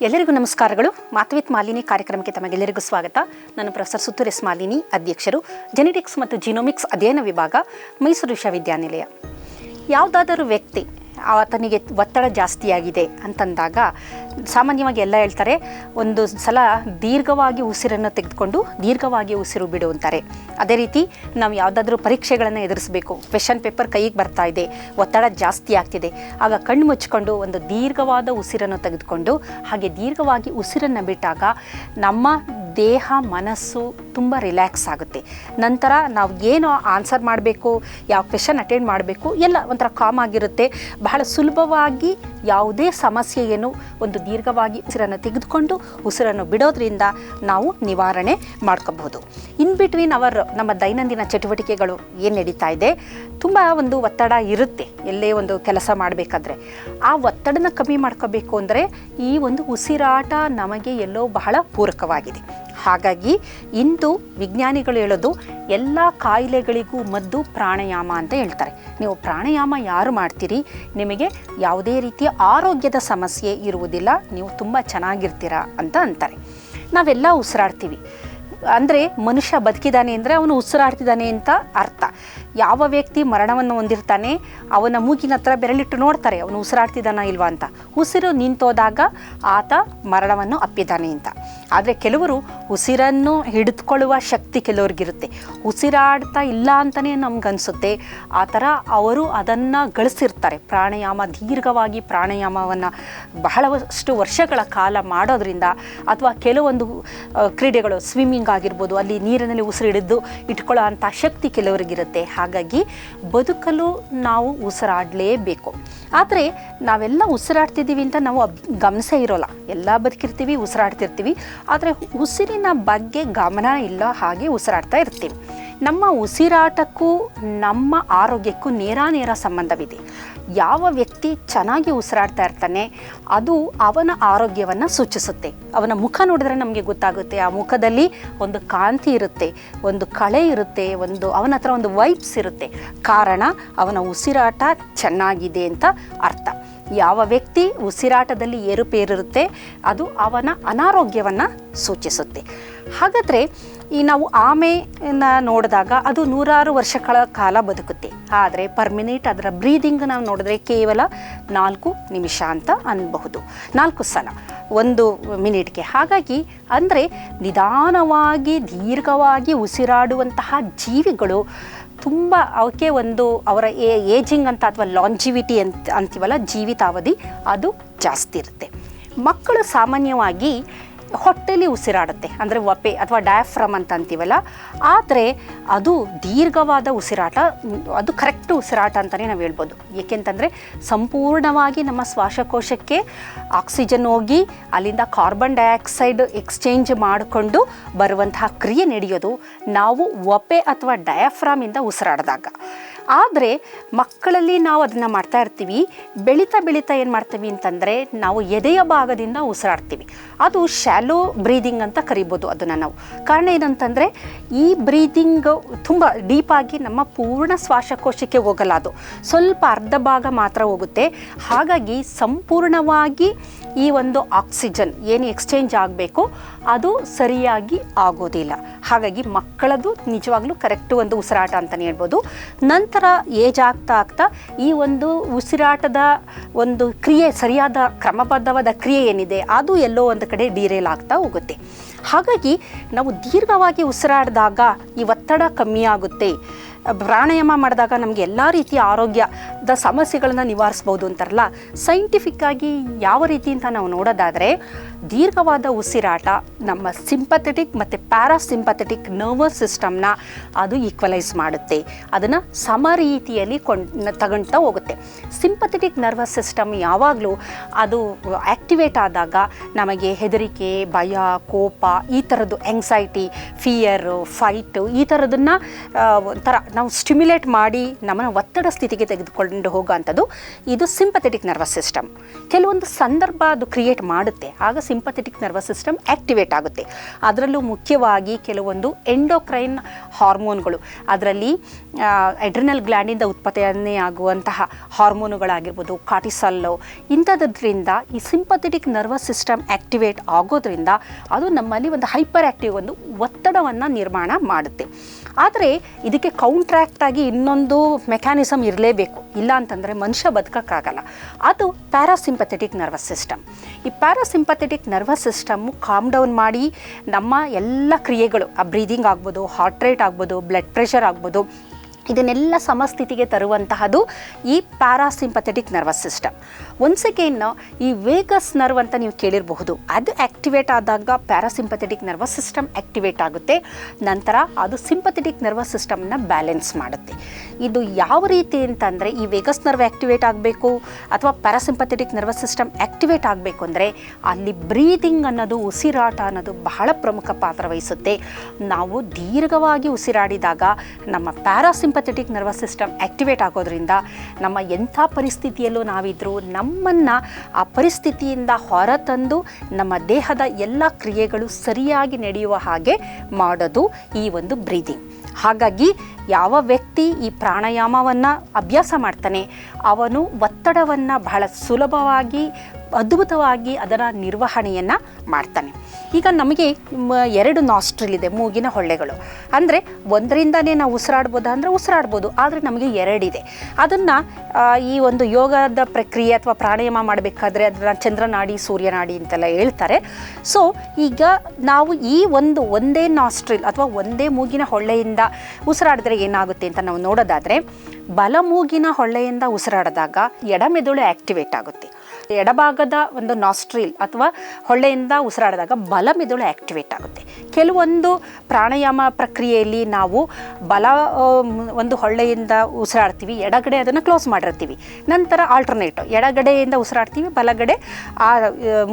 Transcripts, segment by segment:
ಎಲ್ಲರಿಗೂ ನಮಸ್ಕಾರಗಳು. ಮಾತವಿತ್ ಮಾಲಿನಿ ಕಾರ್ಯಕ್ರಮಕ್ಕೆ ತಮಗೆಲ್ಲರಿಗೂ ಸ್ವಾಗತ. ನಾನು ಪ್ರೊಫೆಸರ್ ಸುತ್ತೂರ್ ಎಸ್ ಮಾಲಿನಿ, ಅಧ್ಯಕ್ಷರು ಜೆನೆಟಿಕ್ಸ್ ಮತ್ತು ಜಿನೋಮಿಕ್ಸ್ ಅಧ್ಯಯನ ವಿಭಾಗ ಮೈಸೂರು ವಿಶ್ವವಿದ್ಯಾನಿಲಯ. ಯಾವುದಾದರೂ ವ್ಯಕ್ತಿ ಆತನಿಗೆ ಒತ್ತಡ ಜಾಸ್ತಿಯಾಗಿದೆ ಅಂತಂದಾಗ ಸಾಮಾನ್ಯವಾಗಿ ಎಲ್ಲ ಹೇಳ್ತಾರೆ, ಒಂದು ಸಲ ದೀರ್ಘವಾಗಿ ಉಸಿರನ್ನು ತೆಗೆದುಕೊಂಡು ದೀರ್ಘವಾಗಿ ಉಸಿರು ಬಿಡು ಅಂತಾರೆ. ಅದೇ ರೀತಿ ನಾವು ಯಾವುದಾದ್ರೂ ಪರೀಕ್ಷೆಗಳನ್ನು ಎದುರಿಸಬೇಕು ಕ್ವೆಶನ್ ಪೇಪರ್ ಕೈಗೆ ಬರ್ತಾ ಇದೆ, ಒತ್ತಡ ಜಾಸ್ತಿ ಆಗ್ತಿದೆ, ಆಗ ಕಣ್ಣು ಮುಚ್ಚಿಕೊಂಡು ಒಂದು ದೀರ್ಘವಾದ ಉಸಿರನ್ನು ತೆಗೆದುಕೊಂಡು, ಹಾಗೆ ದೀರ್ಘವಾಗಿ ಉಸಿರನ್ನು ಬಿಟ್ಟಾಗ ನಮ್ಮ ದೇಹ, ಮನಸ್ಸು ತುಂಬ ರಿಲ್ಯಾಕ್ಸ್ ಆಗುತ್ತೆ. ನಂತರ ನಾವು ಏನು ಆನ್ಸರ್ ಮಾಡಬೇಕು, ಯಾವ ಕ್ವೆಶನ್ ಅಟೆಂಡ್ ಮಾಡಬೇಕು, ಎಲ್ಲ ಒಂಥರ ಕಾಮ್ ಆಗಿರುತ್ತೆ. ಬಹಳ ಸುಲಭವಾಗಿ ಯಾವುದೇ ಸಮಸ್ಯೆಯನ್ನು ಒಂದು ದೀರ್ಘವಾಗಿ ಉಸಿರನ್ನು ತೆಗೆದುಕೊಂಡು ಉಸಿರನ್ನು ಬಿಡೋದ್ರಿಂದ ನಾವು ನಿವಾರಣೆ ಮಾಡ್ಕೋಬಹುದು. ಇನ್ ಬಿಟ್ವೀನ್ ಅವರ್ ನಮ್ಮ ದೈನಂದಿನ ಚಟುವಟಿಕೆಗಳು ಏನು ನಡೀತಾ ಇದೆ, ತುಂಬ ಒಂದು ಒತ್ತಡ ಇರುತ್ತೆ ಎಲ್ಲೇ ಒಂದು ಕೆಲಸ ಮಾಡಬೇಕಾದ್ರೆ. ಆ ಒತ್ತಡನ ಕಮ್ಮಿ ಮಾಡ್ಕೋಬೇಕು ಅಂದರೆ ಈ ಒಂದು ಉಸಿರಾಟ ನಮಗೆ ಎಲ್ಲೋ ಬಹಳ ಪೂರಕವಾಗಿದೆ. ಹಾಗಾಗಿ ಇಂದು ವಿಜ್ಞಾನಿಗಳು ಹೇಳೋದು ಎಲ್ಲ ಕಾಯಿಲೆಗಳಿಗೂ ಮದ್ದು ಪ್ರಾಣಾಯಾಮ ಅಂತ ಹೇಳ್ತಾರೆ. ನೀವು ಪ್ರಾಣಾಯಾಮ ಯಾರು ಮಾಡ್ತೀರಿ? ನಿಮಗೆ ಯಾವುದೇ ರೀತಿಯ ಆರೋಗ್ಯದ ಸಮಸ್ಯೆ ಇರುವುದಿಲ್ಲ, ನೀವು ತುಂಬ ಚೆನ್ನಾಗಿರ್ತೀರಾ ಅಂತ ಅಂತಾರೆ. ನಾವೆಲ್ಲ ಉಸಿರಾಡ್ತೀವಿ. ಅಂದರೆ ಮನುಷ್ಯ ಬದುಕಿದ್ದಾನೆ ಅಂದರೆ ಅವನು ಉಸಿರಾಡ್ತಿದ್ದಾನೆ ಅಂತ ಅರ್ಥ. ಯಾವ ವ್ಯಕ್ತಿ ಮರಣವನ್ನು ಹೊಂದಿರ್ತಾನೆ, ಅವನ ಮೂಗಿನ ಹತ್ರ ಬೆರಳಿಟ್ಟು ನೋಡ್ತಾರೆ, ಅವನು ಉಸಿರಾಡ್ತಿದ್ದಾನ ಇಲ್ವಾ ಅಂತ. ಉಸಿರು ನಿಂತೋದಾಗ ಆತ ಮರಣವನ್ನು ಅಪ್ಪಿದ್ದಾನೆ ಅಂತ. ಆದರೆ ಕೆಲವರು ಉಸಿರನ್ನು ಹಿಡಿದುಕೊಳ್ಳುವ ಶಕ್ತಿ ಕೆಲವ್ರಿಗಿರುತ್ತೆ. ಉಸಿರಾಡ್ತಾ ಇಲ್ಲ ಅಂತಲೇ ನಮ್ಗನ್ಸುತ್ತೆ. ಆ ಥರ ಅವರು ಅದನ್ನು ಗಳಿಸಿರ್ತಾರೆ. ಪ್ರಾಣಾಯಾಮ, ದೀರ್ಘವಾಗಿ ಪ್ರಾಣಾಯಾಮವನ್ನು ಬಹಳಷ್ಟು ವರ್ಷಗಳ ಕಾಲ ಮಾಡೋದ್ರಿಂದ ಅಥವಾ ಕೆಲವೊಂದು ಕ್ರೀಡೆಗಳು, ಸ್ವಿಮ್ಮಿಂಗ್ ಆಗಿರ್ಬೋದು ಅಲ್ಲಿ ನೀರಿನಲ್ಲಿ ಉಸಿರಿಡಿದ್ದು ಇಟ್ಕೊಳ್ಳೋ ಅಂಥ ಶಕ್ತಿ ಕೆಲವರಿಗಿರುತ್ತೆ. ಹಾಗಾಗಿ ಬದುಕಲು ನಾವು ಉಸಿರಾಡಲೇಬೇಕು. ಆದರೆ ನಾವೆಲ್ಲ ಉಸಿರಾಡ್ತಿದ್ದೀವಿ ಅಂತ ನಾವು ಅಬ್ ಗಮನಿಸೇ ಇರೋಲ್ಲ. ಎಲ್ಲ ಬದುಕಿರ್ತೀವಿ, ಉಸಿರಾಡ್ತಿರ್ತೀವಿ. ಆದರೆ ಉಸಿರಿನ ಬಗ್ಗೆ ಗಮನ ಇಲ್ಲ ಹಾಗೆ ಉಸಿರಾಡ್ತಾ ಇರ್ತೀವಿ. ನಮ್ಮ ಉಸಿರಾಟಕ್ಕೂ, ನಮ್ಮ ಆರೋಗ್ಯಕ್ಕೂ ನೇರಾನೇರ ಸಂಬಂಧವಿದೆ. ಯಾವ ವ್ಯಕ್ತಿ ಚೆನ್ನಾಗಿ ಉಸಿರಾಡ್ತಾ ಇರ್ತಾನೆ, ಅದು ಅವನ ಆರೋಗ್ಯವನ್ನು ಸೂಚಿಸುತ್ತೆ. ಅವನ ಮುಖ ನೋಡಿದ್ರೆ ನಮಗೆ ಗೊತ್ತಾಗುತ್ತೆ. ಆ ಮುಖದಲ್ಲಿ ಒಂದು ಕಾಂತಿ ಇರುತ್ತೆ, ಒಂದು ಕಳೆ ಇರುತ್ತೆ, ಒಂದು ಅವನ ಹತ್ರ ಒಂದು ವೈಬ್ಸ್ ಇರುತ್ತೆ. ಕಾರಣ ಅವನ ಉಸಿರಾಟ ಚೆನ್ನಾಗಿದೆ ಅಂತ ಅರ್ಥ. ಯಾವ ವ್ಯಕ್ತಿ ಉಸಿರಾಟದಲ್ಲಿ ಏರುಪೇರಿರುತ್ತೆ, ಅದು ಅವನ ಅನಾರೋಗ್ಯವನ್ನು ಸೂಚಿಸುತ್ತೆ. ಹಾಗಾದರೆ ಈ ನಾವು ಆಮೆನ ನೋಡಿದಾಗ ಅದು ನೂರಾರು ವರ್ಷಗಳ ಕಾಲ ಬದುಕುತ್ತೆ. ಆದರೆ ಪರ್ ಮಿನಿಟ್ ಅದರ ಬ್ರೀದಿಂಗ್ ನಾವು ನೋಡಿದ್ರೆ ಕೇವಲ ನಾಲ್ಕು ನಿಮಿಷ ಅಂತ ಅನ್ಬಹುದು. ನಾಲ್ಕು ಸಲ, ಒಂದು ಮಿನಿಟ್ಗೆ. ಹಾಗಾಗಿ ಅಂದರೆ ನಿಧಾನವಾಗಿ, ದೀರ್ಘವಾಗಿ ಉಸಿರಾಡುವಂತಹ ಜೀವಿಗಳು ತುಂಬ ಅವಕ್ಕೆ ಒಂದು ಅವರ ಏಜಿಂಗ್ ಅಂತ ಅಥವಾ ಲಾಂಜಿವಿಟಿ ಅಂತ, ಅಂತೀವಲ್ಲ, ಜೀವಿತಾವಧಿ ಅದು ಜಾಸ್ತಿ ಇರುತ್ತೆ. ಮಕ್ಕಳು ಸಾಮಾನ್ಯವಾಗಿ ಹೊಟ್ಟೆಲಿ ಉಸಿರಾಡುತ್ತೆ, ಅಂದರೆ ಒಪೆ ಅಥವಾ ಡಯಾಫ್ರಮ್ ಅಂತ ಅಂತೀವಲ್ಲ, ಆದರೆ ಅದು ದೀರ್ಘವಾದ ಉಸಿರಾಟ, ಅದು ಕರೆಕ್ಟ್ ಉಸಿರಾಟ ಅಂತಲೇ ನಾವು ಹೇಳ್ಬೋದು. ಏಕೆಂತಂದರೆ ಸಂಪೂರ್ಣವಾಗಿ ನಮ್ಮ ಶ್ವಾಸಕೋಶಕ್ಕೆ ಆಕ್ಸಿಜನ್ ಹೋಗಿ ಅಲ್ಲಿಂದ ಕಾರ್ಬನ್ ಡೈಆಕ್ಸೈಡ್ ಎಕ್ಸ್ಚೇಂಜ್ ಮಾಡಿಕೊಂಡು ಬರುವಂತಹ ಕ್ರಿಯೆ ನಡೆಯೋದು ನಾವು ಒಪೆ ಅಥವಾ ಡಯಾಫ್ರಾಮಿಂದ ಉಸಿರಾಡಿದಾಗ. ಆದರೆ ಮಕ್ಕಳಲ್ಲಿ ನಾವು ಅದನ್ನು ಮಾಡ್ತಾ ಇರ್ತೀವಿ. ಬೆಳೀತಾ ಬೆಳೀತಾ ಏನು ಮಾಡ್ತೀವಿ ಅಂತಂದರೆ ನಾವು ಎದೆಯ ಭಾಗದಿಂದ ಉಸಿರಾಡ್ತೀವಿ. ಅದು ಶ್ಯಾಲೋ ಬ್ರೀದಿಂಗ್ ಅಂತ ಕರಿಬೋದು ಅದನ್ನು ನಾವು. ಕಾರಣ ಏನಂತಂದರೆ ಈ ಬ್ರೀದಿಂಗ್ ತುಂಬ ಡೀಪಾಗಿ ನಮ್ಮ ಪೂರ್ಣ ಶ್ವಾಸಕೋಶಕ್ಕೆ ಹೋಗಲ್ಲ ಅದು. ಸ್ವಲ್ಪ ಅರ್ಧ ಭಾಗ ಮಾತ್ರ ಹೋಗುತ್ತೆ. ಹಾಗಾಗಿ ಸಂಪೂರ್ಣವಾಗಿ ಈ ಒಂದು ಆಕ್ಸಿಜನ್ ಏನು ಎಕ್ಸ್ಚೇಂಜ್ ಆಗಬೇಕು? ಅದು ಸರಿಯಾಗಿ ಆಗೋದಿಲ್ಲ. ಹಾಗಾಗಿ ಮಕ್ಕಳದು ನಿಜವಾಗ್ಲೂ ಕರೆಕ್ಟ್ ಒಂದು ಉಸಿರಾಟ ಅಂತಲೇ ಹೇಳ್ಬೋದು. ನಂತರ ಏಜ್ ಆಗ್ತಾ ಆಗ್ತಾ ಈ ಒಂದು ಉಸಿರಾಟದ ಒಂದು ಕ್ರಿಯೆ, ಸರಿಯಾದ ಕ್ರಮಬದ್ಧವಾದ ಕ್ರಿಯೆ ಏನಿದೆ, ಅದು ಎಲ್ಲೋ ಒಂದು ಕಡೆ ಡೀರೇಲ್ ಆಗ್ತಾ ಹೋಗುತ್ತೆ. ಹಾಗಾಗಿ ನಾವು ದೀರ್ಘವಾಗಿ ಉಸಿರಾಡಿದಾಗ ಈ ಒತ್ತಡ ಕಮ್ಮಿ ಆಗುತ್ತೆ. ಪ್ರಾಣಾಯಾಮ ಮಾಡಿದಾಗ ನಮಗೆ ಎಲ್ಲ ರೀತಿಯ ಆರೋಗ್ಯದ ಸಮಸ್ಯೆಗಳನ್ನು ನಿವಾರಿಸ್ಬೋದು ಅಂತಾರಲ್ಲ. ಸೈಂಟಿಫಿಕ್ಕಾಗಿ ಯಾವ ರೀತಿ ಅಂತ ನಾವು ನೋಡೋದಾದರೆ ದೀರ್ಘವಾದ ಉಸಿರಾಟ, ನಮ್ಮ ಸಿಂಪಥೆಟಿಕ್ ಮತ್ತು ಪ್ಯಾರಾಸಿಂಪಥೆಟಿಕ್ ನರ್ವಸ್ ಸಿಸ್ಟಮ್ನ ಅದು ಈಕ್ವಲೈಸ್ ಮಾಡುತ್ತೆ. ಅದನ್ನು ಸಮ ರೀತಿಯಲ್ಲಿ ಕೊಂಡ್ ತಗೊಳ್ತಾ ಹೋಗುತ್ತೆ. ಸಿಂಪಥೆಟಿಕ್ ನರ್ವಸ್ ಸಿಸ್ಟಮ್ ಯಾವಾಗಲೂ ಅದು ಆ್ಯಕ್ಟಿವೇಟ್ ಆದಾಗ ನಮಗೆ ಹೆದರಿಕೆ, ಭಯ, ಕೋಪ, ಈ ಥರದ್ದು ಎಂಗ್ಸೈಟಿ ಫಿಯರು ಫೈಟು ಈ ಥರದನ್ನು ಒಂಥರ ನಾವು ಸ್ಟಿಮ್ಯುಲೇಟ್ ಮಾಡಿ ನಮ್ಮನ್ನು ಒತ್ತಡ ಸ್ಥಿತಿಗೆ ತೆಗೆದುಕೊಂಡು ಹೋಗೋವಂಥದ್ದು ಇದು ಸಿಂಪಥೆಟಿಕ್ ನರ್ವಸ್ ಸಿಸ್ಟಮ್ ಕೆಲವೊಂದು ಸಂದರ್ಭ ಅದು ಕ್ರಿಯೇಟ್ ಮಾಡುತ್ತೆ. ಆಗ sympathetic nervous system activate activate ಆಗುತ್ತೆ. ಅದರಲ್ಲೂ ಮುಖ್ಯವಾಗಿ ಕೆಲವೊಂದು ಎಂಡೋಕ್ರೈನ್ ಹಾರ್ಮೋನ್ಗಳು. ಅದರಲ್ಲಿ ಎಡ್ರಿನಲ್ ಗ್ಲ್ಯಾಂಡಿಂದ ಉತ್ಪತ್ತಿಯನ್ನೇ ಆಗುವಂತಹ ಹಾರ್ಮೋನುಗಳಾಗಿರ್ಬೋದು ಕಾಟಿಸಲ್ಲು ಇಂಥದ್ರಿಂದ ಈ ಸಿಂಪಥೆಟಿಕ್ ನರ್ವಸ್ ಸಿಸ್ಟಮ್ ಆಕ್ಟಿವೇಟ್ ಆಗೋದ್ರಿಂದ ಅದು ನಮ್ಮಲ್ಲಿ ಒಂದು ಹೈಪರ್ ಆಕ್ಟಿವ್ ಒಂದು ಒತ್ತಡವನ್ನು ನಿರ್ಮಾಣ ಮಾಡುತ್ತೆ. ಆದರೆ, ಇದಕ್ಕೆ ಕೌಂಟ್ರಾಕ್ಟ್ ಆಗಿ ಇನ್ನೊಂದು ಮೆಕ್ಯಾನಿಸಮ್ ಇರಲೇಬೇಕು. ಇಲ್ಲ ಅಂತಂದರೆ ಮನುಷ್ಯ ಬದುಕೋಕ್ಕಾಗಲ್ಲ. ಅದು ಪ್ಯಾರಾಸಿಂಪಥೆಟಿಕ್ ನರ್ವಸ್ ಸಿಸ್ಟಮ್ ಈ parasympathetic nervous system calm down ಮಾಡಿ ನಮ್ಮ ಎಲ್ಲ ಕ್ರಿಯೆಗಳು, ಆ ಬ್ರೀದಿಂಗ್ ಆಗ್ಬೋದು ಹಾರ್ಟ್ ರೇಟ್ ಆಗ್ಬೋದು ಬ್ಲಡ್ ಪ್ರೆಷರ್ ಆಗ್ಬೋದು ಇದನ್ನೆಲ್ಲ ಸಮಸ್ಥಿತಿಗೆ ತರುವಂತಹದ್ದು ಈ parasympathetic nervous system once again ಈ ವೇಗಸ್ ನರ್ವ್ ಅಂತ ನೀವು ಕೇಳಿರಬಹುದು. ಅದು ಆ್ಯಕ್ಟಿವೇಟ್ ಆದಾಗ ಪ್ಯಾರಾಸಿಂಪಥೆಟಿಕ್ ನರ್ವಸ್ ಸಿಸ್ಟಮ್ ಆ್ಯಕ್ಟಿವೇಟ್ ಆಗುತ್ತೆ. ನಂತರ ಅದು ಸಿಂಪಥೆಟಿಕ್ ನರ್ವಸ್ ಸಿಸ್ಟಮ್ನ ಬ್ಯಾಲೆನ್ಸ್ ಮಾಡುತ್ತೆ. ಇದು ಯಾವ ರೀತಿ ಅಂತಂದರೆ ಈ ವೇಗಸ್ ನರ್ವ್ ಆ್ಯಕ್ಟಿವೇಟ್ ಆಗಬೇಕು ಅಥವಾ ಪ್ಯಾರಾಸಿಂಪಥೆಟಿಕ್ ನರ್ವಸ್ ಸಿಸ್ಟಮ್ ಆ್ಯಕ್ಟಿವೇಟ್ ಆಗಬೇಕು ಅಂದರೆ ಅಲ್ಲಿ ಬ್ರೀದಿಂಗ್ ಅನ್ನೋದು, ಉಸಿರಾಟ ಅನ್ನೋದು ಬಹಳ ಪ್ರಮುಖ ಪಾತ್ರ ವಹಿಸುತ್ತೆ. ನಾವು ದೀರ್ಘವಾಗಿ ಉಸಿರಾಡಿದಾಗ ನಮ್ಮ ಪ್ಯಾರಾಸಿಂಪಥೆಟಿಕ್ ನರ್ವಸ್ ಸಿಸ್ಟಮ್ ಆ್ಯಕ್ಟಿವೇಟ್ ಆಗೋದ್ರಿಂದ ನಮ್ಮ ಎಂಥ ಪರಿಸ್ಥಿತಿಯಲ್ಲೂ ನಾವಿದ್ದರೂ ನಮ್ಮನ್ನು ಆ ಪರಿಸ್ಥಿತಿಯಿಂದ ಹೊರತಂದು ನಮ್ಮ ದೇಹದ ಎಲ್ಲ ಕ್ರಿಯೆಗಳು ಸರಿಯಾಗಿ ನಡೆಯುವ ಹಾಗೆ ಮಾಡೋದು ಈ ಒಂದು ಬ್ರೀದಿಂಗ್ ಹಾಗಾಗಿ ಯಾವ ವ್ಯಕ್ತಿ ಈ ಪ್ರಾಣಾಯಾಮವನ್ನು ಅಭ್ಯಾಸ ಮಾಡ್ತಾನೆ, ಅವನು ಒತ್ತಡವನ್ನು ಬಹಳ ಸುಲಭವಾಗಿ ಅದ್ಭುತವಾಗಿ ಅದರ ನಿರ್ವಹಣೆಯನ್ನು ಮಾಡ್ತಾನೆ. ಈಗ ನಮಗೆ ಎರಡು ನಾಸ್ಟ್ರಿಲ್ ಇದೆ, ಮೂಗಿನ ಹೊಳ್ಳೆಗಳು. ಅಂದರೆ ಒಂದರಿಂದನೇ ನಾವು ಉಸಿರಾಡ್ಬೋದಾ? ಅಂದರೆ ಉಸಿರಾಡ್ಬೋದು. ಆದರೆ ನಮಗೆ ಎರಡಿದೆ. ಅದನ್ನು ಈ ಒಂದು ಯೋಗದ ಪ್ರಕ್ರಿಯೆ ಅಥವಾ ಪ್ರಾಣಾಯಾಮ ಮಾಡಬೇಕಾದ್ರೆ ಅದನ್ನು ಚಂದ್ರನಾಡಿ, ಸೂರ್ಯನಾಡಿ ಅಂತೆಲ್ಲ ಹೇಳ್ತಾರೆ. ಸೊ ಈಗ ನಾವು ಈ ಒಂದು ಒಂದೇ ನಾಸ್ಟ್ರಿಲ್ ಅಥವಾ ಒಂದೇ ಮೂಗಿನ ಹೊಳ್ಳೆಯಿಂದ ಉಸಿರಾಡಿದ್ರೆ ಏನಾಗುತ್ತೆ ಅಂತ ನಾವು ನೋಡೋದಾದರೆ ಬಲ ಮೂಗಿನ ಹೊಳ್ಳೆಯಿಂದ ಉಸಿರಾಡಿದಾಗ ಎಡಮೆದುಳು ಆ್ಯಕ್ಟಿವೇಟ್ ಆಗುತ್ತೆ. ಎಡಭಾಗದ ಒಂದು ನಾಸ್ಟ್ರಿಲ್ ಅಥವಾ ಹೊಳ್ಳೆಯಿಂದ ಉಸಿರಾಡಿದಾಗ ಬಲ ಮೆದುಳು ಆ್ಯಕ್ಟಿವೇಟ್ ಆಗುತ್ತೆ. ಕೆಲವೊಂದು ಪ್ರಾಣಾಯಾಮ ಪ್ರಕ್ರಿಯೆಯಲ್ಲಿ ನಾವು ಬಲ ಒಂದು ಹೊಳ್ಳೆಯಿಂದ ಉಸಿರಾಡ್ತೀವಿ, ಎಡಗಡೆ ಅದನ್ನು ಕ್ಲೋಸ್ ಮಾಡಿರ್ತೀವಿ. ನಂತರ ಆಲ್ಟರ್ನೇಟ್ ಎಡಗಡೆಯಿಂದ ಉಸಿರಾಡ್ತೀವಿ, ಬಲಗಡೆ ಆ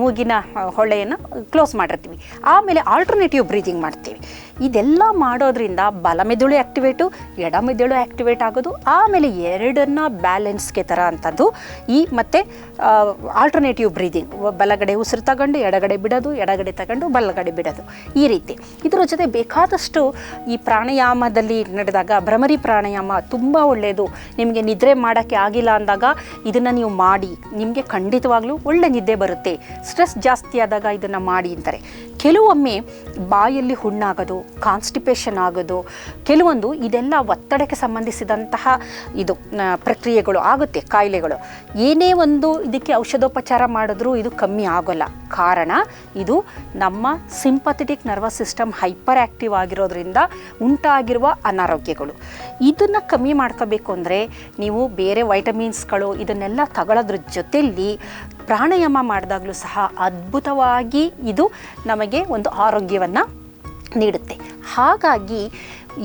ಮೂಗಿನ ಹೊಳ್ಳೆಯನ್ನು ಕ್ಲೋಸ್ ಮಾಡಿರ್ತೀವಿ. ಆಮೇಲೆ ಆಲ್ಟರ್ನೇಟಿವ್ ಬ್ರೀದಿಂಗ್ ಮಾಡ್ತೀವಿ. ಇದೆಲ್ಲ ಮಾಡೋದ್ರಿಂದ ಬಲ ಮೆದುಳು ಆ್ಯಕ್ಟಿವೇಟು ಎಡ ಮೆದುಳು ಆ್ಯಕ್ಟಿವೇಟ್ ಆಗೋದು. ಆಮೇಲೆ ಎರಡನ್ನ ಬ್ಯಾಲೆನ್ಸ್ಗೆ ಥರ ಅಂಥದ್ದು ಈ ಮತ್ತು ಆಲ್ಟರ್ನೇಟಿವ್ ಬ್ರೀದಿಂಗ್ ಬಲಗಡೆ ಉಸಿರು ತಗೊಂಡು, ಎಡಗಡೆ ಬಿಡೋದು, ಎಡಗಡೆ ತಗೊಂಡು, ಬಲಗಡೆ ಬಿಡೋದು. ಈ ರೀತಿ. ಇದರ ಜೊತೆ ಬೇಕಾದಷ್ಟು ಈ ಪ್ರಾಣಾಯಾಮದಲ್ಲಿ ನಡೆದಾಗ, ಭ್ರಮರಿ ಪ್ರಾಣಾಯಾಮ ತುಂಬ ಒಳ್ಳೆಯದು ನಿಮಗೆ ನಿದ್ರೆ ಮಾಡೋಕ್ಕೆ ಆಗಿಲ್ಲ ಅಂದಾಗ ಇದನ್ನು ನೀವು ಮಾಡಿ. ನಿಮಗೆ ಖಂಡಿತವಾಗ್ಲೂ ಒಳ್ಳೆ ನಿದ್ದೆ ಬರುತ್ತೆ. ಸ್ಟ್ರೆಸ್ ಜಾಸ್ತಿ ಆದಾಗ ಇದನ್ನು ಮಾಡಿ ಅಂತಾರೆ. ಕೆಲವೊಮ್ಮೆ ಬಾಯಲ್ಲಿ ಹುಣ್ಣಾಗೋದು ಕಾನ್ಸ್ಟಿಪೇಷನ್ ಆಗೋದು, ಕೆಲವೊಂದು ಇದೆಲ್ಲ ಒತ್ತಡಕ್ಕೆ ಸಂಬಂಧಿಸಿದಂತಹ ಇದು ಪ್ರಕ್ರಿಯೆಗಳು ಆಗುತ್ತೆ, ಕಾಯಿಲೆಗಳು. ಏನೇ ಒಂದು ಇದಕ್ಕೆ ಔಷಧೋಪಚಾರ ಮಾಡಿದ್ರೂ ಇದು ಕಮ್ಮಿ ಆಗೋಲ್ಲ. ಕಾರಣ ಇದು ನಮ್ಮ sympathetic nervous system hyper active ಆಗಿರೋದ್ರಿಂದ ಉಂಟಾಗಿರುವ ಅನಾರೋಗ್ಯಗಳು. ಇದನ್ನು ಕಮ್ಮಿ ಮಾಡ್ಕೋಬೇಕು ಅಂದರೆ ನೀವು ಬೇರೆ ವೈಟಮಿನ್ಸ್ಗಳು ಇದನ್ನೆಲ್ಲ ತಗೊಳ್ಳೋದ್ರ ಜೊತೆಯಲ್ಲಿ ಪ್ರಾಣಾಯಾಮ ಮಾಡಿದಾಗಲೂ ಸಹ ಅದ್ಭುತವಾಗಿ ಇದು ನಮಗೆ ಒಂದು ಆರೋಗ್ಯವನ್ನು ನೀಡುತ್ತೆ. ಹಾಗಾಗಿ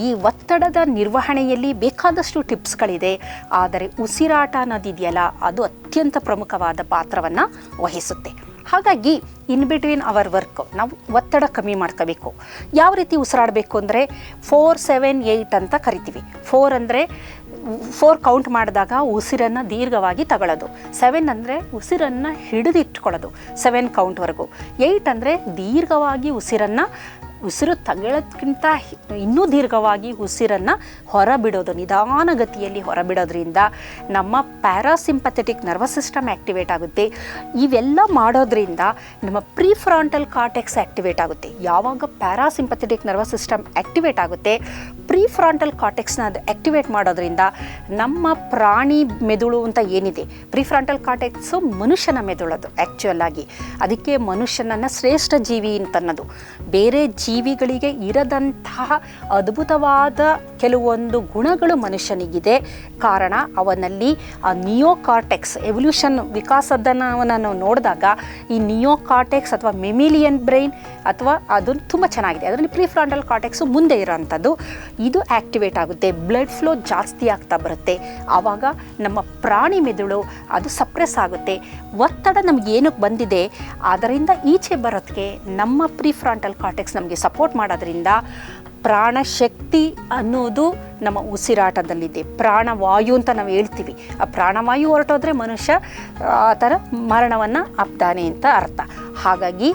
ಈ ಒತ್ತಡದ ನಿರ್ವಹಣೆಯಲ್ಲಿ ಬೇಕಾದಷ್ಟು ಟಿಪ್ಸ್ಗಳಿದೆ. ಆದರೆ ಉಸಿರಾಟ ಅನ್ನೋದಿದೆಯಲ್ಲ, ಅದು ಅತ್ಯಂತ ಪ್ರಮುಖವಾದ ಪಾತ್ರವನ್ನು ವಹಿಸುತ್ತೆ. ಹಾಗಾಗಿ ಇನ್ ಬಿಟ್ವೀನ್ ಅವರ್ ವರ್ಕ್ ನಾವು ಒತ್ತಡ ಕಮ್ಮಿ ಮಾಡ್ಕೋಬೇಕು. ಯಾವ ರೀತಿ ಉಸಿರಾಡಬೇಕು ಅಂದರೆ ಫೋರ್ ಸೆವೆನ್ ಏಯ್ಟ್ ಅಂತ ಕರಿತೀವಿ. ಫೋರ್ ಅಂದರೆ ಫೋರ್ ಕೌಂಟ್ ಮಾಡಿದಾಗ ಉಸಿರನ್ನು ದೀರ್ಘವಾಗಿ ತಗೊಳ್ಳೋದು. ಸೆವೆನ್ ಅಂದರೆ ಉಸಿರನ್ನು ಹಿಡಿದಿಟ್ಕೊಳ್ಳೋದು. ಸೆವೆನ್ ಕೌಂಟ್ವರೆಗೂ ಏಯ್ಟ್ ಅಂದರೆ ದೀರ್ಘವಾಗಿ ಉಸಿರನ್ನು ಉಸಿರು ತಗೊಳ್ಳೋದ್ಕಿಂತ ಇನ್ನೂ ದೀರ್ಘವಾಗಿ ಉಸಿರನ್ನು ಹೊರಬಿಡೋದು, ನಿಧಾನಗತಿಯಲ್ಲಿ ಹೊರಬಿಡೋದ್ರಿಂದ ನಮ್ಮ ಪ್ಯಾರಾಸಿಂಪಥೆಟಿಕ್ ನರ್ವಸ್ ಸಿಸ್ಟಮ್ ಆ್ಯಕ್ಟಿವೇಟ್ ಆಗುತ್ತೆ. ಇವೆಲ್ಲ ಮಾಡೋದ್ರಿಂದ ನಮ್ಮ ಪ್ರೀಫ್ರಾಂಟಲ್ ಕಾರ್ಟೆಕ್ಸ್ ಆ್ಯಕ್ಟಿವೇಟ್ ಆಗುತ್ತೆ. ಯಾವಾಗ ಪ್ಯಾರಾಸಿಂಪಥೆಟಿಕ್ ನರ್ವಸ್ ಸಿಸ್ಟಮ್ ಆ್ಯಕ್ಟಿವೇಟ್ ಆಗುತ್ತೆ ಪ್ರೀಫ್ರಾಂಟಲ್ ಕಾರ್ಟೆಕ್ಸ್ನ ಅದು ಆ್ಯಕ್ಟಿವೇಟ್ ಮಾಡೋದ್ರಿಂದ ನಮ್ಮ ಪ್ರಾಣಿ ಮೆದುಳು ಅಂತ ಏನಿದೆ ಪ್ರಿಫ್ರಾಂಟಲ್ ಕಾರ್ಟೆಕ್ಸು ಮನುಷ್ಯನ ಮೆದುಳದು ಆ್ಯಕ್ಚುಯಲ್ ಆಗಿ. ಅದಕ್ಕೆ ಮನುಷ್ಯನನ್ನು ಶ್ರೇಷ್ಠ ಜೀವಿ ಅಂತನ್ನೋದು. ಬೇರೆ ಜೀವಿಗಳಿಗೆ ಇರದಂತಹ ಅದ್ಭುತವಾದ ಕೆಲವೊಂದು ಗುಣಗಳು ಮನುಷ್ಯನಿಗಿದೆ. ಕಾರಣ ಅವನಲ್ಲಿ, ಆ ನಿಯೋಕಾರ್ಟೆಕ್ಸ್ ಎವಲ್ಯೂಷನ್ ವಿಕಾಸದನ್ನು ನಾವು ನೋಡಿದಾಗ, ಈ ನಿಯೋಕಾರ್ಟೆಕ್ಸ್ ಅಥವಾ ಮೆಮಿಲಿಯನ್ ಬ್ರೈನ್ ಅಥವಾ ಅದು ತುಂಬ ಚೆನ್ನಾಗಿದೆ. ಅದರಲ್ಲಿ ಪ್ರಿಫ್ರಾಂಟಲ್ ಕಾರ್ಟೆಕ್ಸು ಮುಂದೆ ಇರೋವಂಥದ್ದು. ಇದು ಆ್ಯಕ್ಟಿವೇಟ್ ಆಗುತ್ತೆ. ಬ್ಲಡ್ ಫ್ಲೋ ಜಾಸ್ತಿ ಆಗ್ತಾ ಬರುತ್ತೆ. ಆವಾಗ ನಮ್ಮ ಪ್ರಾಣಿ ಮೆದುಳು ಅದು ಸಪ್ರೆಸ್ ಆಗುತ್ತೆ. ಒತ್ತಡ ನಮ್ಗೆ ಏನಕ್ಕೆ ಬಂದಿದೆ? ಅದರಿಂದ ಈಚೆ ಬರೋದಕ್ಕೆ ನಮ್ಮ ಪ್ರಿಫ್ರಾಂಟಲ್ ಕಾರ್ಟೆಕ್ಸ್ ನಮಗೆ ಸಪೋರ್ಟ್ ಮಾಡೋದ್ರಿಂದ ಪ್ರಾಣಶಕ್ತಿ ಅನ್ನೋದು ನಮ್ಮ ಉಸಿರಾಟದಲ್ಲಿದೆ. ಪ್ರಾಣವಾಯು ಅಂತ ನಾವು ಹೇಳ್ತೀವಿ. ಆ ಪ್ರಾಣವಾಯು ಹೊರಟೋದ್ರೆ ಮನುಷ್ಯ, ಆ ಥರ ಮರಣವನ್ನು ಅಪ್ತಾನೆ ಅಂತ ಅರ್ಥ. ಹಾಗಾಗಿ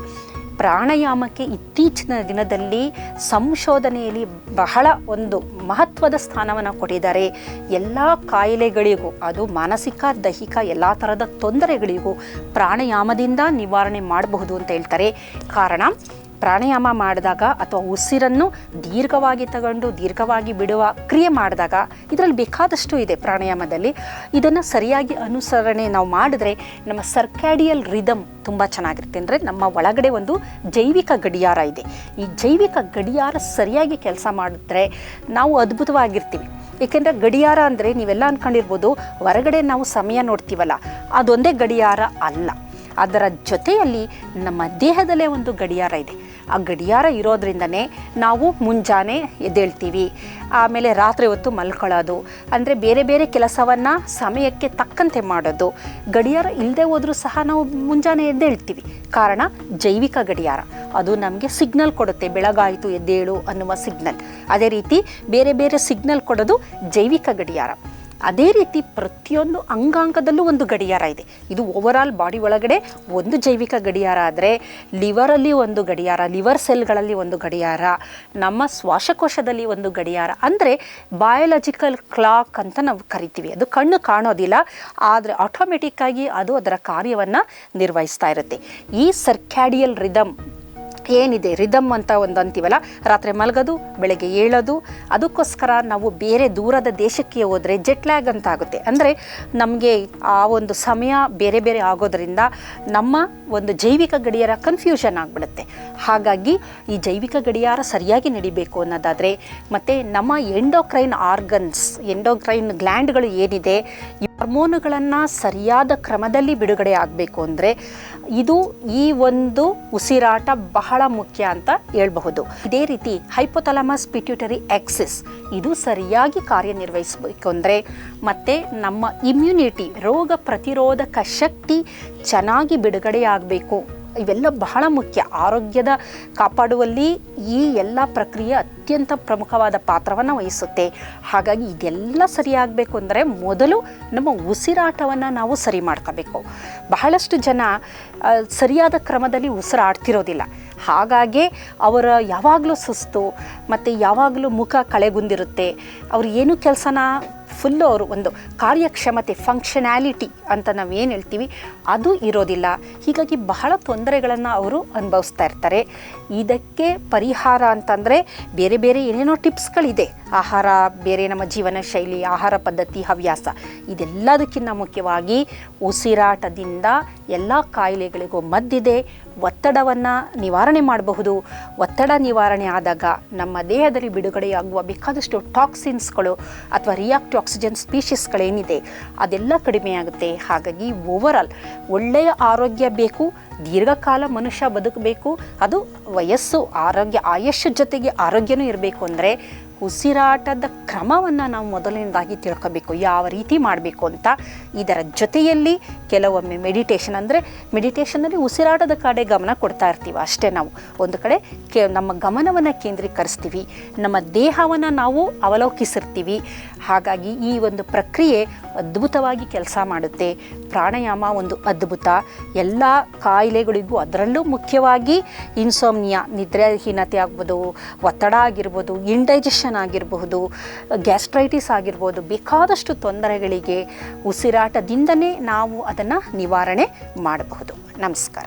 ಪ್ರಾಣಾಯಾಮಕ್ಕೆ ಇತ್ತೀಚಿನ ದಿನದಲ್ಲಿ ಸಂಶೋಧನೆಯಲ್ಲಿ ಬಹಳ ಒಂದು ಮಹತ್ವದ ಸ್ಥಾನವನ್ನು ಕೊಟ್ಟಿದ್ದಾರೆ. ಎಲ್ಲ ಕಾಯಿಲೆಗಳಿಗೂ, ಅದು ಮಾನಸಿಕ, ದೈಹಿಕ ಎಲ್ಲ ಥರದ ತೊಂದರೆಗಳಿಗೂ ಪ್ರಾಣಾಯಾಮದಿಂದ ನಿವಾರಣೆ ಮಾಡಬಹುದು ಅಂತ ಹೇಳ್ತಾರೆ. ಕಾರಣ ಪ್ರಾಣಾಯಾಮ ಮಾಡಿದಾಗ ಅಥವಾ ಉಸಿರನ್ನು ದೀರ್ಘವಾಗಿ ತಗೊಂಡು ದೀರ್ಘವಾಗಿ ಬಿಡುವ ಕ್ರಿಯೆ ಮಾಡಿದಾಗ ಇದರಲ್ಲಿ ಬೇಕಾದಷ್ಟು ಇದೆ ಪ್ರಾಣಾಯಾಮದಲ್ಲಿ. ಇದನ್ನು ಸರಿಯಾಗಿ ಅನುಸರಣೆ ನಾವು ಮಾಡಿದ್ರೆ ನಮ್ಮ ಸರ್ಕ್ಯಾಡಿಯಲ್ ರಿದಮ್ ತುಂಬ ಚೆನ್ನಾಗಿರುತ್ತೆ. ಅಂದರೆ ನಮ್ಮ ಒಳಗಡೆ ಒಂದು ಜೈವಿಕ ಗಡಿಯಾರ ಇದೆ. ಈ ಜೈವಿಕ ಗಡಿಯಾರ ಸರಿಯಾಗಿ ಕೆಲಸ ಮಾಡಿದ್ರೆ ನಾವು ಅದ್ಭುತವಾಗಿರ್ತೀವಿ. ಏಕೆಂದರೆ ಗಡಿಯಾರ ಅಂದರೆ ನೀವೆಲ್ಲ ಅಂದ್ಕೊಂಡಿರ್ಬೋದು ಹೊರಗಡೆ ನಾವು ಸಮಯ ನೋಡ್ತೀವಲ್ಲ, ಅದೊಂದೇ ಗಡಿಯಾರ ಅಲ್ಲ. ಅದರ ಜೊತೆಯಲ್ಲಿ ನಮ್ಮ ದೇಹದಲ್ಲೇ ಒಂದು ಗಡಿಯಾರ ಇದೆ. ಆ ಗಡಿಯಾರ ಇರೋದ್ರಿಂದನೇ ನಾವು ಮುಂಜಾನೆ ಎದ್ದೇಳ್ತೀವಿ. ಆಮೇಲೆ ರಾತ್ರಿ ಹೊತ್ತು ಮಲ್ಕೊಳ್ಳೋದು, ಅಂದರೆ ಬೇರೆ ಬೇರೆ ಕೆಲಸವನ್ನು ಸಮಯಕ್ಕೆ ತಕ್ಕಂತೆ ಮಾಡೋದು. ಗಡಿಯಾರ ಇಲ್ಲದೆ ಹೋದರೂ ಸಹ ನಾವು ಮುಂಜಾನೆ ಎದ್ದೇಳ್ತೀವಿ. ಕಾರಣ ಜೈವಿಕ ಗಡಿಯಾರ. ಅದು ನಮಗೆ ಸಿಗ್ನಲ್ ಕೊಡುತ್ತೆ, ಬೆಳಗಾಯಿತು ಎದ್ದೇಳು ಅನ್ನುವ ಸಿಗ್ನಲ್. ಅದೇ ರೀತಿ ಬೇರೆ ಬೇರೆ ಸಿಗ್ನಲ್ ಕೊಡೋದು ಜೈವಿಕ ಗಡಿಯಾರ. ಅದೇ ರೀತಿ ಪ್ರತಿಯೊಂದು ಅಂಗಾಂಗದಲ್ಲೂ ಒಂದು ಗಡಿಯಾರ ಇದೆ. ಇದು ಓವರಾಲ್ ಬಾಡಿ ಒಳಗಡೆ ಒಂದು ಜೈವಿಕ ಗಡಿಯಾರ ಆದರೆ ಲಿವರಲ್ಲಿ ಒಂದು ಗಡಿಯಾರ, ಲಿವರ್ ಸೆಲ್ಗಳಲ್ಲಿ ಒಂದು ಗಡಿಯಾರ, ನಮ್ಮ ಶ್ವಾಸಕೋಶದಲ್ಲಿ ಒಂದು ಗಡಿಯಾರ ಅಂದರೆ ಬಯಾಲಜಿಕಲ್ ಕ್ಲಾಕ್ ಅಂತ ನಾವು ಕರಿತೀವಿ. ಅದು ಕಣ್ಣು ಕಾಣೋದಿಲ್ಲ, ಆದರೆ ಆಟೋಮೆಟಿಕ್ಕಾಗಿ ಅದು ಅದರ ಕಾರ್ಯವನ್ನು ನಿರ್ವಹಿಸ್ತಾ ಇರುತ್ತೆ. ಈ ಸರ್ಕ್ಯಾಡಿಯಲ್ ರಿದಮ್ ಏನಿದೆ? ರಿದಮ್ ಅಂತ ಒಂದು ಅಂತೀವಲ್ಲ? ರಾತ್ರಿ ಮಲಗೋದು, ಬೆಳಗ್ಗೆ ಏಳೋದು. ಅದಕ್ಕೋಸ್ಕರ ನಾವು ಬೇರೆ ದೂರದ ದೇಶಕ್ಕೆ ಹೋದರೆ ಜೆಟ್ ಲ್ಯಾಗ್ ಅಂತ ಆಗುತ್ತೆ. ಅಂದರೆ ನಮಗೆ ಆ ಒಂದು ಸಮಯ ಬೇರೆ ಬೇರೆ ಆಗೋದರಿಂದ ನಮ್ಮ ಒಂದು ಜೈವಿಕ ಗಡಿಯಾರ ಕನ್ಫ್ಯೂಷನ್ ಆಗಿಬಿಡುತ್ತೆ. ಹಾಗಾಗಿ ಈ ಜೈವಿಕ ಗಡಿಯಾರ ಸರಿಯಾಗಿ ನಡಿಬೇಕು ಅನ್ನೋದಾದರೆ ಮತ್ತು ನಮ್ಮ ಎಂಡೋಕ್ರೈನ್ ಆರ್ಗನ್ಸ್ ಎಂಡೋಕ್ರೈನ್ ಗ್ಲ್ಯಾಂಡ್ಗಳು ಏನಿದೆ ಹಾರ್ಮೋನುಗಳನ್ನು ಸರಿಯಾದ ಕ್ರಮದಲ್ಲಿ ಬಿಡುಗಡೆ ಆಗಬೇಕು ಅಂದರೆ ಇದು ಈ ಒಂದು ಉಸಿರಾಟ ಬಹಳ ಮುಖ್ಯ ಅಂತ ಹೇಳಬಹುದು. ಇದೇ ರೀತಿ ಹೈಪೋಥಲಮಸ್ ಪಿಟ್ಯೂಟರಿ ಆಕ್ಸಿಸ್ ಇದು ಸರಿಯಾಗಿ ಕಾರ್ಯನಿರ್ವಹಿಸಬೇಕು ಅಂದರೆ ಮತ್ತು ನಮ್ಮ ಇಮ್ಯುನಿಟಿ ರೋಗ ಪ್ರತಿರೋಧಕ ಶಕ್ತಿ ಚೆನ್ನಾಗಿ ಬಿಡುಗಡೆಯಾಗಬೇಕು. ಇವೆಲ್ಲ ಬಹಳ ಮುಖ್ಯ. ಆರೋಗ್ಯದ ಕಾಪಾಡುವಲ್ಲಿ ಈ ಎಲ್ಲ ಪ್ರಕ್ರಿಯೆ ಅತ್ಯಂತ ಪ್ರಮುಖವಾದ ಪಾತ್ರವನ್ನು ವಹಿಸುತ್ತೆ. ಹಾಗಾಗಿ ಇದೆಲ್ಲ ಸರಿಯಾಗಬೇಕು ಅಂದರೆ ಮೊದಲು ನಮ್ಮ ಉಸಿರಾಟವನ್ನು ನಾವು ಸರಿ ಮಾಡ್ಕೋಬೇಕು. ಬಹಳಷ್ಟು ಜನ ಸರಿಯಾದ ಕ್ರಮದಲ್ಲಿ ಉಸಿರಾಡ್ತಿರೋದಿಲ್ಲ. ಹಾಗಾಗಿ ಅವರ ಯಾವಾಗಲೂ ಸುಸ್ತು, ಮತ್ತು ಯಾವಾಗಲೂ ಮುಖ ಕಳೆಗುಂದಿರುತ್ತೆ. ಅವ್ರು ಏನು ಕೆಲಸನ ಫುಲ್ಲು ಅವರು ಒಂದು ಕಾರ್ಯಕ್ಷಮತೆ ಫಂಕ್ಷನ್ಯಾಲಿಟಿ ಅಂತ ನಾವು ಏನು ಹೇಳ್ತೀವಿ, ಅದು ಇರೋದಿಲ್ಲ. ಹೀಗಾಗಿ ಬಹಳ ತೊಂದರೆಗಳನ್ನು ಅವರು ಅನುಭವಿಸ್ತಾ ಇರ್ತಾರೆ. ಇದಕ್ಕೆ ಪರಿಹಾರ ಅಂತಂದರೆ ಬೇರೆ ಬೇರೆ ಏನೇನೋ ಟಿಪ್ಸ್ಗಳಿದೆ. ಆಹಾರ, ಬೇರೆ ನಮ್ಮ ಜೀವನ ಶೈಲಿ, ಆಹಾರ ಪದ್ಧತಿ, ಹವ್ಯಾಸ. ಇದೆಲ್ಲದಕ್ಕಿಂತ ಮುಖ್ಯವಾಗಿ ಉಸಿರಾಟದಿಂದ ಎಲ್ಲ ಕಾಯಿಲೆಗಳಿಗೂ ಮದ್ದಿದೆ. ಒತ್ತಡವನ್ನು ನಿವಾರಣೆ ಮಾಡಬಹುದು. ಒತ್ತಡ ನಿವಾರಣೆ ಆದಾಗ ನಮ್ಮ ದೇಹದಲ್ಲಿ ಬಿಡುಗಡೆಯಾಗುವ ಬೇಕಾದಷ್ಟು ಟಾಕ್ಸಿನ್ಸ್ಗಳು ಅಥವಾ ರಿಯಾಕ್ಟಿವ್ ಆಕ್ಸಿಜನ್ ಸ್ಪೀಷೀಸ್ಗಳೇನಿದೆ ಅದೆಲ್ಲ ಕಡಿಮೆಯಾಗುತ್ತೆ ಹಾಗಾಗಿ ಓವರಾಲ್ ಒಳ್ಳೆಯ ಆರೋಗ್ಯ ಬೇಕು, ದೀರ್ಘಕಾಲ ಮನುಷ್ಯ ಬದುಕಬೇಕು, ಅದು ವಯಸ್ಸು, ಆರೋಗ್ಯ ಆಯಸ್ಸು ಜೊತೆಗೆ ಆರೋಗ್ಯನೂ ಇರಬೇಕು ಅಂದರೆ ಉಸಿರಾಟದ ಕ್ರಮವನ್ನು ನಾವು ಮೊದಲನೇದಾಗಿ ತಿಳ್ಕೋಬೇಕು, ಯಾವ ರೀತಿ ಮಾಡಬೇಕು ಅಂತ. ಇದರ ಜೊತೆಯಲ್ಲಿ ಕೆಲವೊಮ್ಮೆ ಮೆಡಿಟೇಷನ್ ಅಂದರೆ ಮೆಡಿಟೇಷನಲ್ಲಿ ಉಸಿರಾಟದ ಕಡೆ ಗಮನ ಕೊಡ್ತಾ ಇರ್ತೀವಿ ಅಷ್ಟೇ ನಾವು. ಒಂದು ಕಡೆ ಕೆ, ನಮ್ಮ ಗಮನವನ್ನು ಕೇಂದ್ರೀಕರಿಸ್ತೀವಿ, ನಮ್ಮ ದೇಹವನ್ನು ನಾವು ಅವಲೋಕಿಸಿರ್ತೀವಿ. ಹಾಗಾಗಿ ಈ ಒಂದು ಪ್ರಕ್ರಿಯೆ ಅದ್ಭುತವಾಗಿ ಕೆಲಸ ಮಾಡುತ್ತೆ. ಪ್ರಾಣಾಯಾಮ ಒಂದು ಅದ್ಭುತ. ಎಲ್ಲ ಕಾಯಿಲೆಗಳಿಗೂ ಅದರಲ್ಲೂ ಮುಖ್ಯವಾಗಿ ಇನ್ಸೋಮ್ನಿಯಾ ನಿದ್ರಾಹೀನತೆ ಆಗ್ಬೋದು, ಒತ್ತಡ ಆಗಿರ್ಬೋದು ಇಂಡೈಜೆಷನ್ ಆಗಿರಬಹುದು ಗ್ಯಾಸ್ಟ್ರೈಟಿಸ್ ಆಗಿರ್ಬೋದು ಬೇಕಾದಷ್ಟು ತೊಂದರೆಗಳಿಗೆ ಉಸಿರಾಟದಿಂದನೇ ನಾವು ಅದನ್ನು ನಿವಾರಣೆ ಮಾಡಬಹುದು. ನಮಸ್ಕಾರ.